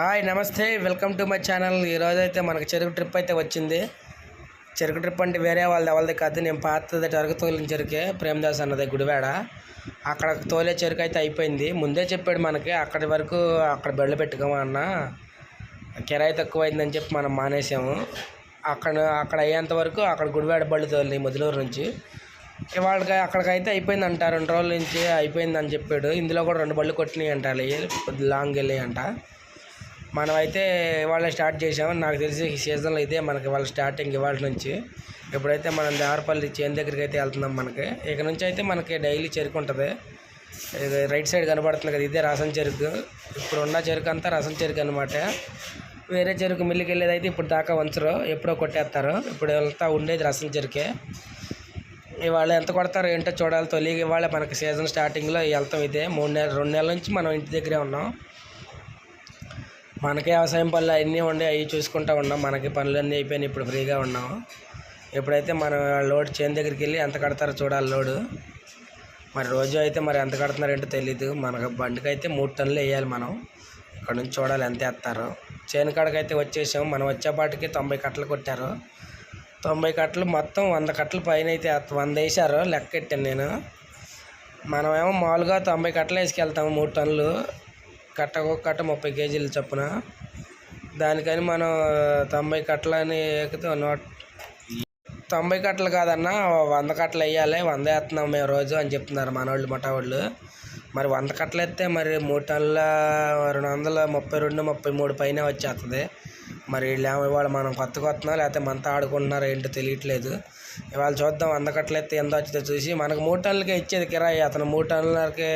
Hi namaste. Welcome to my channel. ఈరోజు అయితే మనకు చెరుకు ట్రిప్ అయితే వచ్చింది. చెరుకు ట్రిప్ అంటే వేరే వాళ్ళది ఎవరిది కాదు. నేను పాతది అరకు తోలిన చెరుకే ప్రేమదాస్ అన్నది గుడివాడ. అక్కడ తోలే చెరుకు అయితే అయిపోయింది. ముందే చెప్పాడు మనకి అక్కడి వరకు అక్కడ బెళ్ళు పెట్టుకోమన్నా కిరాయి తక్కువ చెప్పి మనం మానేసాము. అక్కడ అక్కడ అయ్యేంత వరకు అక్కడ గుడివాడ బళ్ళు తోలి మొదలూరు నుంచి. వాళ్ళకి అక్కడికైతే అయిపోయింది అంట. రెండు రోజుల నుంచి అయిపోయింది అని చెప్పాడు. ఇందులో కూడా రెండు బళ్ళు కొట్టినాయి అంట. లాంగ్ వెళ్ళాయి అంట. మనమైతే ఇవాళ స్టార్ట్ చేసాము నాకు తెలిసి ఈ సీజన్లో ఇదే మనకి వాళ్ళ స్టార్టింగ్ ఇవాళ నుంచి. ఇప్పుడైతే మనం దేవరపల్లి చేను దగ్గరికి అయితే వెళ్తున్నాం మనకి ఇక నుంచి అయితే మనకి డైలీ చెరుకు ఉంటుంది. ఇది రైట్ సైడ్ కనబడుతుంది కదా ఇదే రసం చెరుకు. ఇప్పుడు ఉన్న చెరుకు అంతా రసం చెరుకు అనమాట వేరే చెరుకు మిల్లికి వెళ్ళేది అయితే ఇప్పుడు దాకా ఉంచరు ఎప్పుడో కొట్టేస్తారు. ఇప్పుడు వెళ్తా ఉండేది రసం చెరుకే. ఇవాళ ఎంత కొడతారో ఏంటో చూడాలి తొలి. ఇవాళ మనకి సీజన్ స్టార్టింగ్లో వెళ్తాం ఇదే. మూడు నెలలు రెండు నెలల నుంచి మనం ఇంటి దగ్గరే ఉన్నాం. మనకే వ్యవసాయం పనులు అన్నీ ఉండే అవి చూసుకుంటూ ఉన్నాం. మనకి పనులన్నీ అయిపోయినాయి ఇప్పుడు ఫ్రీగా ఉన్నాం. ఎప్పుడైతే మనం లోడ్ చేను దగ్గరికి వెళ్ళి ఎంత కడతారో చూడాలి లోడు. మరి రోజు అయితే మరి ఎంత కడుతున్నారేంటో తెలీదు. మనకు బండికి అయితే మూడు టన్నులు వేయాలి మనం. ఇక్కడ నుంచి చూడాలి ఎంత వేస్తారో. చేను కాడకైతే వచ్చేసాం. మనం వచ్చేపాటికి తొంభై కట్టలు కొట్టారు. తొంభై కట్టలు మొత్తం వంద కట్టలు పైన అయితే వంద వేసారు లెక్క పెట్టాను నేను. మనమేమో మామూలుగా తొంభై కట్టలు వేసుకెళ్తాము మూడు టన్నులు. కట్ట ఒక కట్ట ముప్పై కేజీలు చొప్పున. దానికని మనం తొంభై కట్టలని ఎక్కితే నోట్ తొంభై కట్టలు కాదన్నా వంద కట్టలు వేయాలి వంద వేస్తున్నాం మేము రోజు అని చెప్తున్నారు మనవాళ్ళు మొట్టవాళ్ళు మరి వంద కట్టలు వేస్తే మరి మూడు టన్నుల రెండు వందల ముప్పై రెండు ముప్పై మూడు పైన వచ్చేస్తుంది మరి వీళ్ళు వాళ్ళు ఇవాళ మనం కొత్త వస్తున్నాం లేకపోతే మనతో ఆడుకుంటున్నారో ఏంటో తెలియట్లేదు. ఇవాళ చూద్దాం వంద కట్టలు ఎత్తే ఎంత వచ్చిందో చూసి మనకు మూడు టన్నులకే ఇచ్చేది కిరాయి అతను. మూడు టన్నులకే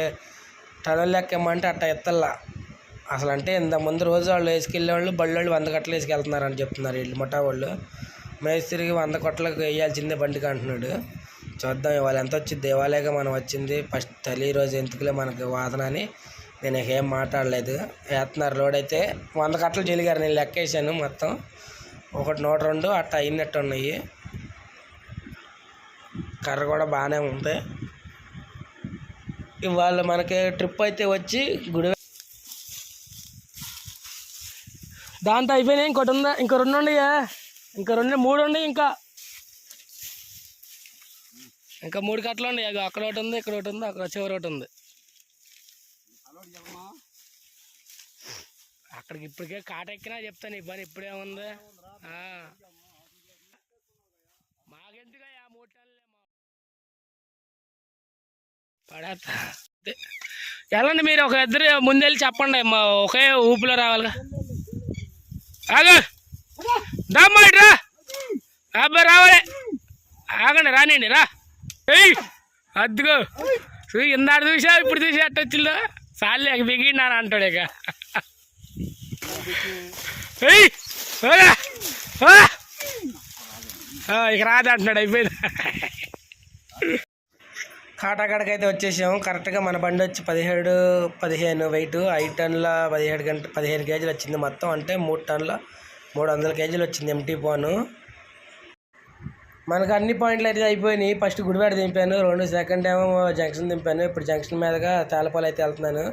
టన్నుల లెక్క ఇమ్మంటే అట్ట ఎత్తల్లా. అసలు అంటే ఇంత ముందు రోజు వాళ్ళు వేసుకెళ్ళే వాళ్ళు బళ్ళు వాళ్ళు వంద కట్టలు వేసుకెళ్తున్నారని చెప్తున్నారు వీళ్ళు ముఠా వాళ్ళు. మేస్త్రికి వంద కొట్లకు వేయాల్సిందే బండికి అంటున్నాడు. చూద్దాం ఇవాళ ఎంత వచ్చింది దేవాలయగా మనం వచ్చింది. ఫస్ట్ తల్లి రోజు ఎందుకులే మనకి వాదన అని నేను ఏం మాట్లాడలేదు. వేస్తున్నారు లోడ్ అయితే వంద కట్టలు చెలిగారు నేను లెక్కేసాను మొత్తం. ఒకటి నూట రెండు అట్ట అయినట్టు ఉన్నాయి కర్ర కూడా బాగానే ఉంది. ఇవాళ మనకి ట్రిప్ అయితే వచ్చి గుడి దాంతో అయిపోయినాయి ఇంకోటి ఉందా? ఇంకో రెండు ఉన్నాయా ఇంకా రెండు మూడు ఉన్నాయి ఇంకా? ఇంకా మూడు కట్టలు ఉన్నాయి అగో అక్కడ ఒకటి ఉంది ఇక్కడ ఒకటి ఉంది అక్కడ చివరి ఒకటి ఉంది. అక్కడికి ఇప్పటికే కాట ఎక్కినా చెప్తాను ఈ పని ఇప్పుడే ఉంది ఆ. మాకెందుగా ఆ మూడు టన్నులే మా- పడేస్తా. వెళ్ళండి మీరు ఒక ఇద్దరు ముందెళ్ళి చెప్పండి మా ఒకే ఊపిలో రావాలిగా. ఆగు. దమ్మాడు రా. అబ్బాయి రావాలి. ఆగండి రానండి రా. ఏయ్ అద్దుగో ఇందాడు చూసా ఇప్పుడు చూసి అట్ట వచ్చిందో. సార్లే బిగిడినాను అంటాడు ఇక. ఏయ్ ఇక రాదు అంటున్నాడు అయిపోయింది. కాటాకాడకి అయితే వచ్చేసాము. కరెక్ట్గా మన బండి వచ్చి పదిహేడు పదిహేను వెయిట్ ఐదు టన్నుల పదిహేడు గంట పదిహేను కేజీలు వచ్చింది మొత్తం. అంటే మూడు టన్నుల మూడు వందల కేజీలు వచ్చింది ఎంటీ పోను మనకు అన్ని పాయింట్లు అయితే అయిపోయినాయి. ఫస్ట్ గుడివాడ దింపాను రెండు సెకండ్ ఏమో జంక్షన్ దింపాను. ఇప్పుడు జంక్షన్ మీదగా తాలపాలు అయితే వెళ్తున్నాను.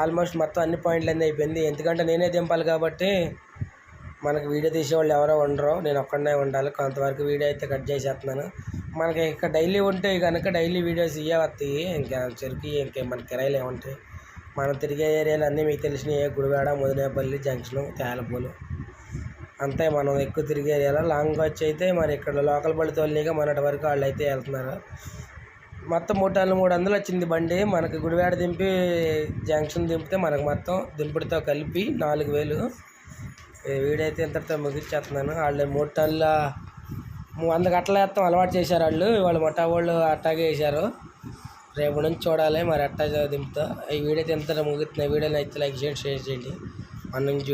ఆల్మోస్ట్ మొత్తం అన్ని పాయింట్లు అన్నీ అయిపోయింది. ఎందుకంటే నేనే దింపాలి కాబట్టి మనకి వీడియో తీసేవాళ్ళు ఎవరో ఉండరు నేను ఒక్కడనే ఉండాలి. కొంతవరకు వీడియో అయితే కట్ చేసేస్తున్నాను. మనకి ఇక్కడ డైలీ ఉంటే కనుక డైలీ వీడియోస్ ఇవే వస్తాయి. ఇంకా చెరుకు ఇంకే మన కిరాయిలు ఏముంటాయి? మనం తిరిగే ఏరియాలు అన్నీ మీకు తెలిసినవి గుడివాడ ముదినేపల్లి జంక్షన్ తేలపూలు. అంతే మనం ఎక్కువ తిరిగే ఏరియాలో. లాంగ్ వచ్చి అయితే మరి ఇక్కడ లోకల్ బళ్ళు తోలిగా మొన్నటి వరకు వాళ్ళు అయితే వెళ్తున్నారు. మొత్తం మూడు మూడు వందలు వచ్చింది బండి. మనకి గుడివాడ దింపి జంక్షన్ దింపితే మనకు మొత్తం దింపుడితో కలిపి నాలుగు వేలు. వీడైతే వీడియో అయితే ఇంతటితో ముగించేస్తున్నాను వాళ్ళు మూడు టన్నుల వంద గట్ల వేస్తాం అలవాటు చేశారు వాళ్ళు. వాళ్ళు మొట్టా వాళ్ళు అట్టాగే వేశారు. రేపు నుంచి చూడాలి మరి అట్టా దింపుతా ఈ వీడియో అయితే ఇంతటితో ముగుతున్నాయి వీడియో అయితే లైక్ చేయండి షేర్ చేయండి. మన నుంచి